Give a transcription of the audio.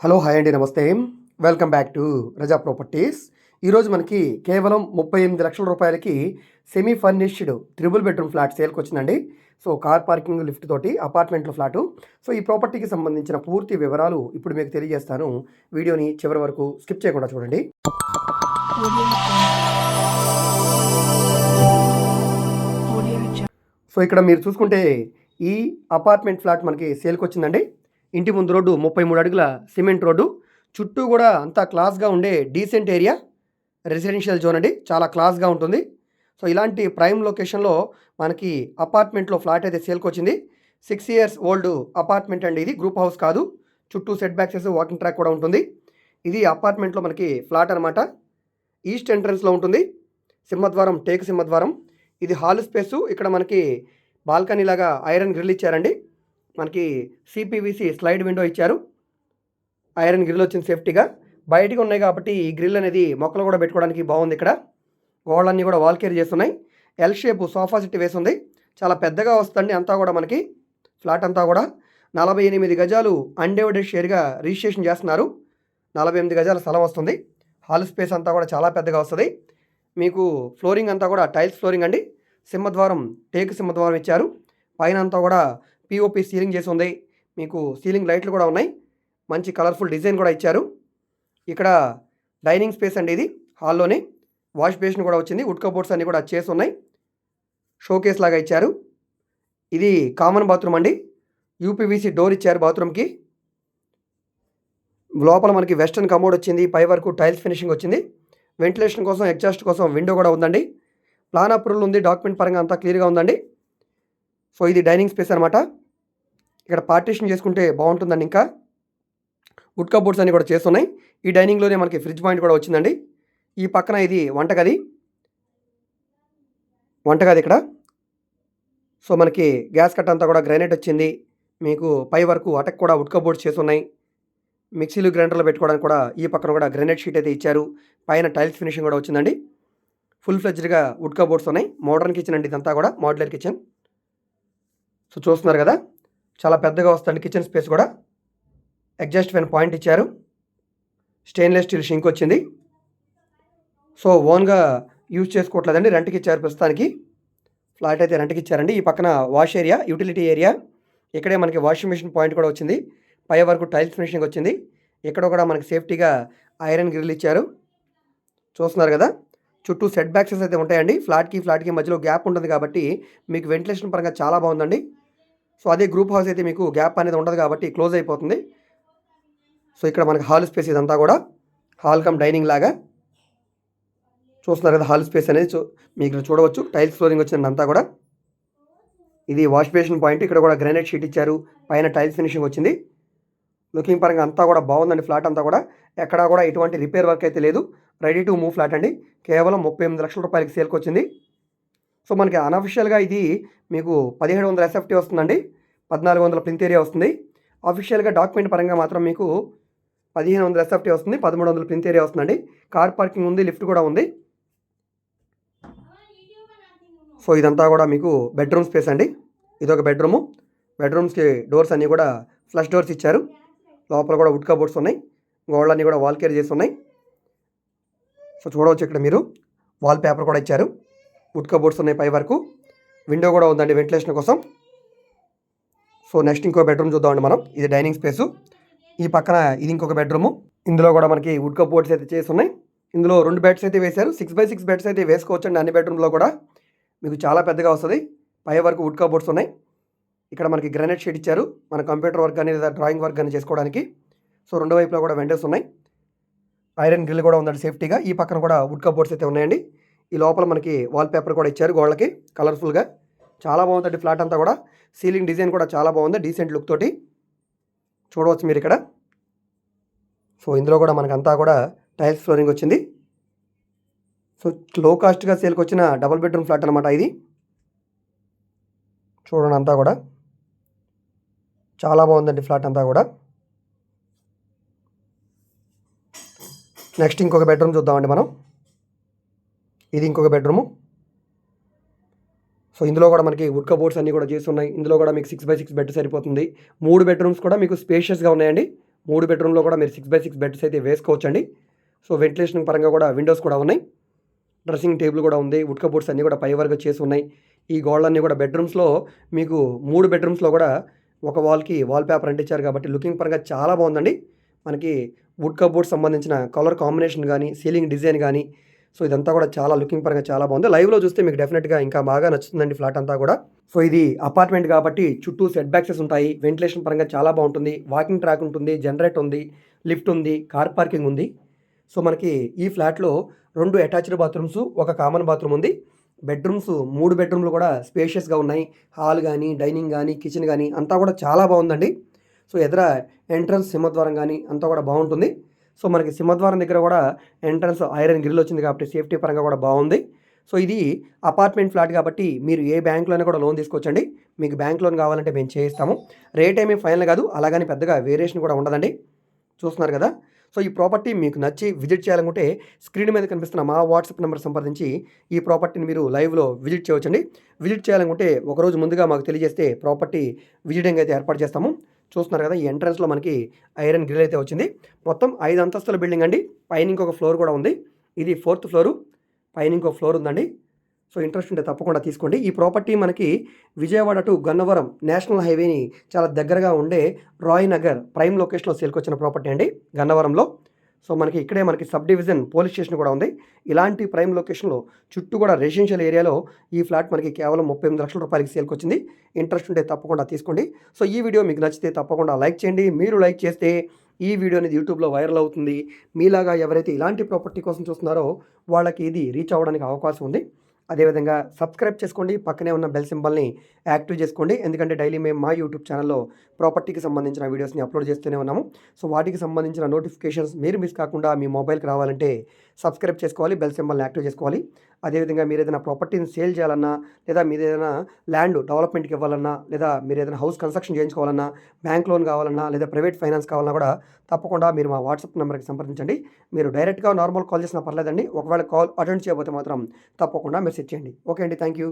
Hello hi అండి నమస్తే. Welcome back to Raza properties. ఈరోజు మనకి కేవలం ముప్పై ఎనిమిది లక్షల రూపాయలకి semi furnished triple bedroom flat సేల్కి వచ్చిందండి. సో కార్ పార్కింగ్ లిఫ్ట్ తోటి అపార్ట్మెంట్లో ఫ్లాటు సో ఈ ప్రాపర్టీకి సంబంధించిన పూర్తి వివరాలు ఇప్పుడు మీకు తెలియజేస్తాను. వీడియోని చివరి వరకు స్కిప్ చేయకుండా చూడండి. సో ఇక్కడ మీరు చూసుకుంటే ఈ అపార్ట్మెంట్ ఫ్లాట్ మనకి సేల్కి వచ్చిందండి. ఇంటి ముందు రోడ్డు ముప్పై మూడు అడుగుల సిమెంట్ రోడ్డు. చుట్టూ కూడా అంతా క్లాస్గా ఉండే డీసెంట్ ఏరియా. రెసిడెన్షియల్ జోన్ అండి. చాలా క్లాస్గా ఉంటుంది. సో ఇలాంటి ప్రైమ్ లొకేషన్లో మనకి అపార్ట్మెంట్లో ఫ్లాట్ అయితే సేల్కి వచ్చింది సిక్స్ ఇయర్స్ ఓల్డ్ అపార్ట్మెంట్ అండి ఇది. గ్రూప్ హౌస్ కాదు. చుట్టూ సెట్ బ్యాక్సెస్ వాకింగ్ ట్రాక్ కూడా ఉంటుంది. ఇది అపార్ట్మెంట్లో మనకి ఫ్లాట్ అనమాట ఈస్ట్ ఎంట్రన్స్లో ఉంటుంది. సింహద్వారం టేక్ సింహద్వారం. ఇది హాల్ స్పేసు. ఇక్కడ మనకి బాల్కనీ లాగా ఐరన్ గ్రిల్ ఇచ్చారండి. మనకి సిపివిసి స్లైడ్ విండో ఇచ్చారు. ఐరన్ గ్రిల్ వచ్చింది సేఫ్టీగా బయటికి ఉన్నాయి కాబట్టి ఈ గ్రిల్ అనేది మొక్కలు కూడా పెట్టుకోవడానికి బాగుంది ఇక్కడ. గోడలన్నీ కూడా వాల్ కేర్ చేస్తున్నాయి. ఎల్ షేప్ సోఫా సెట్ వేసి ఉంది చాలా పెద్దగా వస్తుంది అంతా కూడా మనకి ఫ్లాట్ అంతా కూడా. నలభై ఎనిమిది గజాలు అన్డివైడెడ్ షేర్గా రిజిస్ట్రేషన్ చేస్తున్నారు. నలభై ఎనిమిది గజాల స్థలం వస్తుంది. హాల్ స్పేస్ అంతా కూడా చాలా పెద్దగా వస్తుంది. మీకు ఫ్లోరింగ్ అంతా కూడా టైల్స్ ఫ్లోరింగ్ అండి. సింహద్వారం టేక్ సింహద్వారం ఇచ్చారు. పైన అంతా కూడా పిఓపి సీలింగ్ చేసి ఉంది. మీకు సీలింగ్ లైట్లు కూడా ఉన్నాయి. మంచి కలర్ఫుల్ డిజైన్ కూడా ఇచ్చారు. ఇక్కడ డైనింగ్ స్పేస్ అండి ఇది హాల్లోనే వాష్ బేసిన్ కూడా వచ్చింది. వుడ్ కబోర్డ్స్ అన్నీ కూడా చేసి ఉన్నాయి. షోకేస్ లాగా ఇచ్చారు. ఇది కామన్ బాత్రూమ్ అండి. యూపీవీసీ డోర్ ఇచ్చారు బాత్రూమ్కి లోపల మనకి వెస్టర్న్ కమోడ్ వచ్చింది. పై వరకు టైల్స్ ఫినిషింగ్ వచ్చింది. వెంటిలేషన్ కోసం ఎగ్జాస్ట్ కోసం విండో కూడా ఉందండి. ప్లాన్ అప్రూవల్ ఉంది. డాక్యుమెంట్ పరంగా అంతా క్లియర్గా ఉందండి. సో ఇది డైనింగ్ స్పేస్ అనమాట ఇక్కడ పార్టీషన్ చేసుకుంటే బాగుంటుందండి ఇంకా. వుడ్ కబోర్డ్స్ అన్ని కూడా చేస్తున్నాయి. ఈ డైనింగ్లోనే మనకి ఫ్రిడ్జ్ పాయింట్ కూడా వచ్చిందండి. ఈ పక్కన ఇది వంటగది. వంటగది ఇక్కడ. సో మనకి గ్యాస్ కట్ అంతా కూడా గ్రానైట్ వచ్చింది. మీకు పై వరకు అటక్ కూడా వుడ్ కబోర్డ్స్ చేసి ఉన్నాయి మిక్సీలు గ్రైండర్లో పెట్టుకోవడానికి కూడా ఈ పక్కన కూడా గ్రానైట్ షీట్ అయితే ఇచ్చారు. పైన టైల్స్ ఫినిషింగ్ కూడా వచ్చిందండి. ఫుల్ ఫ్లెజ్డ్గా వుడ్ కబోర్డ్స్ ఉన్నాయి. మోడర్న్ కిచెన్ అండి ఇదంతా కూడా. Modular kitchen. సో చూస్తున్నారు కదా చాలా పెద్దగా వస్తుంది కిచెన్ స్పేస్ కూడా. అడ్జస్ట్ వెన్ పాయింట్ ఇచ్చారు. స్టెయిన్లెస్ స్టీల్ షింక్ వచ్చింది. సో ఓన్గా యూజ్ చేసుకోవట్లేదండి రెంట్కి ఇచ్చారు ప్రస్తుతానికి. ఫ్లాట్ అయితే రెంట్కి ఇచ్చారండి. ఈ పక్కన వాష్ ఏరియా యూటిలిటీ ఏరియా ఇక్కడే మనకి వాషింగ్ మిషన్ పాయింట్ కూడా వచ్చింది. పై వరకు టైల్స్ ఫినిషింగ్ వచ్చింది. ఇక్కడ కూడా మనకి సేఫ్టీగా ఐరన్ గ్రిల్ ఇచ్చారు. చూస్తున్నారు కదా. చుట్టూ సెట్ బ్యాక్సెస్ అయితే ఉంటాయండి. ఫ్లాట్కి ఫ్లాట్కి మధ్యలో గ్యాప్ ఉంటుంది కాబట్టి మీకు వెంటిలేషన్ పరంగా చాలా బాగుందండి. సో అదే గ్రూప్ హౌస్ అయితే మీకు గ్యాప్ అనేది ఉండదు కాబట్టి క్లోజ్ అయిపోతుంది. సో ఇక్కడ మనకి హాల్ స్పేస్ ఇదంతా కూడా. హాల్ కమ్ డైనింగ్ లాగా. చూస్తున్నారు కదా హాల్ స్పేస్ అనేది చూ మీకు ఇక్కడ చూడవచ్చు. టైల్స్ ఫ్లోరింగ్ వచ్చింది అంతా కూడా. ఇది వాష్ బేసిన్ పాయింట్ ఇక్కడ కూడా గ్రానైట్ షీట్ ఇచ్చారు. పైన టైల్స్ ఫినిషింగ్ వచ్చింది. లుకింగ్ పరంగా అంతా కూడా బాగుందండి ఫ్లాట్ అంతా కూడా. ఎక్కడా కూడా ఎటువంటి రిపేర్ వర్క్ అయితే లేదు. రెడీ టు మూవ్ ఫ్లాట్ అండి. కేవలం ముప్పై ఎనిమిది లక్షల రూపాయలకి సేల్కి వచ్చింది. సో మనకి అనఫిషియల్గా ఇది మీకు పదిహేడు వందల ఎస్ఎఫ్టీ వస్తుందండి. పద్నాలుగు వందల ప్రింట్ ఏరియా వస్తుంది. అఫీషియల్గా డాక్యుమెంట్ పరంగా మాత్రం మీకు పదిహేను వందల ఎస్ఎఫ్టీ వస్తుంది. పదమూడు వందల ప్రింట్ ఏరియా వస్తుందండి. కార్ పార్కింగ్ ఉంది లిఫ్ట్ కూడా ఉంది. సో ఇదంతా కూడా మీకు బెడ్రూమ్ స్పేస్ అండి. ఇదొక బెడ్రూము బెడ్రూమ్స్కి డోర్స్ అన్నీ కూడా ఫ్లష్ డోర్స్ ఇచ్చారు. లోపల కూడా వుడ్ కబోర్డ్స్ ఉన్నాయి. గోడలన్నీ కూడా వాల్ కేర్ చేసి ఉన్నాయి. సో చూడవచ్చు ఇక్కడ మీరు. వాల్ పేపర్ కూడా ఇచ్చారు. వుడ్ కబోర్డ్స్ ఉన్నాయి పై వరకు. విండో కూడా ఉందండి వెంటిలేషన్ కోసం. సో నెక్స్ట్ ఇంకో బెడ్రూమ్ చూద్దామండి మనం. ఇది డైనింగ్ స్పేసు. ఈ పక్కన ఇది ఇంకొక బెడ్రూము. ఇందులో కూడా మనకి వుడ్ కబోర్డ్స్ అయితే చేసి ఉన్నాయి. ఇందులో రెండు బెడ్స్ అయితే వేశారు. సిక్స్ బై సిక్స్ బెడ్స్ అయితే వేసుకోవచ్చండి అన్ని బెడ్రూమ్లో కూడా. మీకు చాలా పెద్దగా వస్తుంది. పై వరకు వుడ్ కబోర్డ్స్ ఉన్నాయి. ఇక్కడ మనకి గ్రానైట్ షీట్ ఇచ్చారు. మన కంప్యూటర్ వర్క్ కానీ లేదా డ్రాయింగ్ వర్క్ కానీ చేసుకోవడానికి. సో రెండు వైపులో కూడా వెండర్స్ ఉన్నాయి. ఐరన్ గ్రిల్ కూడా ఉందండి సేఫ్టీగా ఈ పక్కన కూడా వుడ్ కబోర్డ్స్ అయితే ఉన్నాయండి. ఈ లోపల మనకి వాల్ పేపర్ కూడా ఇచ్చారు గోడలకి కలర్ఫుల్గా చాలా బాగుందండి ఫ్లాట్ అంతా కూడా. సీలింగ్ డిజైన్ కూడా చాలా బాగుంది డీసెంట్ లుక్ తోటి. చూడవచ్చు మీరు ఇక్కడ. సో ఇందులో కూడా మనకంతా కూడా టైల్స్ ఫ్లోరింగ్ వచ్చింది. సో లో కాస్ట్గా సేల్కి వచ్చిన డబుల్ బెడ్రూమ్ ఫ్లాట్ అనమాట ఇది. చూడండి అంతా కూడా. చాలా బాగుందండి ఫ్లాట్ అంతా కూడా. నెక్స్ట్ ఇంకొక బెడ్రూమ్ చూద్దామండి మనం. ఇది ఇంకొక బెడ్రూము. సో ఇందులో కూడా మనకి వుడ్ కబోర్డ్స్ అన్నీ కూడా చేసి ఉన్నాయి. ఇందులో కూడా మీకు సిక్స్ బై సిక్స్ బెడ్ సరిపోతుంది. మూడు బెడ్రూమ్స్ కూడా మీకు స్పేషియస్గా ఉన్నాయండి. మూడు బెడ్రూమ్లో కూడా మీరు సిక్స్ బై సిక్స్ బెడ్స్ అయితే వేసుకోవచ్చండి. సో వెంటిలేషన్ పరంగా కూడా విండోస్ కూడా ఉన్నాయి. డ్రెస్సింగ్ టేబుల్ కూడా ఉంది. వుడ్ కబోర్డ్స్ అన్నీ కూడా పై వరకు చేసి ఉన్నాయి. ఈ గోడలన్నీ కూడా బెడ్రూమ్స్లో మీకు మూడు బెడ్రూమ్స్లో కూడా ఒక వాల్కి వాల్ పేపర్ అంటించారు కాబట్టి లుకింగ్ పరంగా చాలా బాగుందండి. మనకి వుడ్ కబోర్డ్ సంబంధించిన కలర్ కాంబినేషన్ కానీ సీలింగ్ డిజైన్ కానీ సో ఇదంతా కూడా చాలా లుకింగ్ పరంగా చాలా బాగుంది. లైవ్లో చూస్తే మీకు డెఫినెట్గా ఇంకా బాగా నచ్చుతుందండి ఫ్లాట్ అంతా కూడా. సో ఇది అపార్ట్మెంట్ కాబట్టి చుట్టూ సెట్ బ్యాక్సెస్ ఉంటాయి. వెంటిలేషన్ పరంగా చాలా బాగుంటుంది. వాకింగ్ ట్రాక్ ఉంటుంది జనరేట్ ఉంది లిఫ్ట్ ఉంది కార్ పార్కింగ్ ఉంది. సో మనకి ఈ ఫ్లాట్లో రెండు అటాచ్డ్ బాత్రూమ్స్ ఒక కామన్ బాత్రూమ్ ఉంది. బెడ్రూమ్స్ మూడు బెడ్రూమ్లు కూడా స్పేషియస్గా ఉన్నాయి. హాల్ కానీ డైనింగ్ కానీ కిచెన్ కానీ అంతా కూడా చాలా బాగుందండి. సో ఎదుర ఎంట్రన్స్ సింహద్వారం కానీ అంతా కూడా బాగుంటుంది. సో మనకి సింహద్వారం దగ్గర కూడా ఎంట్రన్స్ ఐరన్ గ్రిల్ వచ్చింది కాబట్టి సేఫ్టీ పరంగా కూడా బాగుంది. సో ఇది అపార్ట్మెంట్ ఫ్లాట్ కాబట్టి మీరు ఏ బ్యాంకులోనే కూడా లోన్ తీసుకోవచ్చండి. మీకు బ్యాంక్ లోన్ కావాలంటే మేము చేయిస్తాము. రేట్ ఏమీ ఫైనల్ కాదు. అలాగని పెద్దగా వేరియేషన్ కూడా ఉండదండి. చూస్తున్నారు కదా? సో ఈ ప్రాపర్టీ మీకు నచ్చి విజిట్ చేయాలనుకుంటే స్క్రీన్ మీద కనిపిస్తున్న మా వాట్సాప్ నెంబర్ సంప్రదించి ఈ ప్రాపర్టీని మీరు లైవ్లో విజిట్ చేయవచ్చండి. విజిట్ చేయాలనుకుంటే ఒకరోజు ముందుగా మాకు తెలియజేస్తే ప్రాపర్టీ విజిటింగ్ అయితే ఏర్పాటు చేస్తాము. చూస్తున్నారు కదా ఈ ఎంట్రన్స్లో మనకి ఐరన్ గ్రిల్ అయితే వచ్చింది. మొత్తం ఐదు అంతస్తుల బిల్డింగ్ అండి. పైన ఇంకొక ఫ్లోర్ కూడా ఉంది. ఇది ఫోర్త్ ఫ్లోరు. పైన ఇంకో ఫ్లోర్ ఉందండి. సో ఇంట్రెస్ట్ ఉంటే తప్పకుండా తీసుకోండి. ఈ ప్రాపర్టీ మనకి విజయవాడ టు గన్నవరం నేషనల్ హైవేని చాలా దగ్గరగా ఉండే రాయ్ నగర్ ప్రైమ్ లొకేషన్లో సేల్కి వచ్చిన ప్రాపర్టీ అండి గన్నవరంలో. సో మనకి ఇక్కడే మనకి సబ్ డివిజన్ పోలీస్ స్టేషన్ కూడా ఉంది. ఇలాంటి ప్రైమ్ లొకేషన్లో చుట్టూ కూడా రెసిడెన్షియల్ ఏరియాలో ఈ ఫ్లాట్ మనకి కేవలం ముప్పై ఎనిమిది లక్షల రూపాయలకి సేల్కి వచ్చింది ఇంట్రెస్ట్ ఉంటే తప్పకుండా తీసుకోండి. సో ఈ వీడియో మీకు నచ్చితే తప్పకుండా లైక్ చేయండి. మీరు లైక్ చేస్తే ఈ వీడియో అనేది యూట్యూబ్లో వైరల్ అవుతుంది. మీలాగా ఎవరైతే ఇలాంటి ప్రాపర్టీ కోసం చూస్తున్నారో వాళ్ళకి ఇది రీచ్ అవ్వడానికి అవకాశం ఉంది. అదేవిధంగా సబ్స్క్రైబ్ చేసుకోండి. పక్కనే ఉన్న బెల్ సింబల్ని యాక్టివ్ చేసుకోండి. ఎందుకంటే డైలీ మేము మా యూట్యూబ్ ఛానల్లో ప్రాపర్టీకి సంబంధించిన వీడియోస్ని అప్లోడ్ చేస్తూనే ఉన్నాము. సో వాటికి సంబంధించిన నోటిఫికేషన్స్ మీరు మిస్ కాకుండా మీ మొబైల్కి రావాలంటే సబ్స్క్రైబ్ చేసుకోవాలి బెల్ సింబల్ని యాక్టివ్ చేసుకోవాలి. అదేవిధంగా మీరు ఏదైనా ప్రాపర్టీని సేల్ చేయాలన్నా లేదా మీరు ఏదైనా ల్యాండ్ డెవలప్మెంట్కి ఇవ్వాలన్నా లేదా మీరు ఏదైనా హౌస్ కన్స్ట్రక్షన్ చేయించుకోవాలన్నా బ్యాంక్ లోన్ కావాలన్నా లేదా ప్రైవేట్ ఫైనాన్స్ కావాలన్నా కూడా తప్పకుండా మీరు మా వాట్సాప్ నెంబర్కి సంప్రదించండి. మీరు డైరెక్ట్గా నార్మల్ కాల్ చేసినా పర్లేదండి. ఒకవేళ కాల్ అటెండ్ చేయకపోతే మాత్రం తప్పకుండా మెసేజ్ చేయండి. ఓకే అండి. Thank you.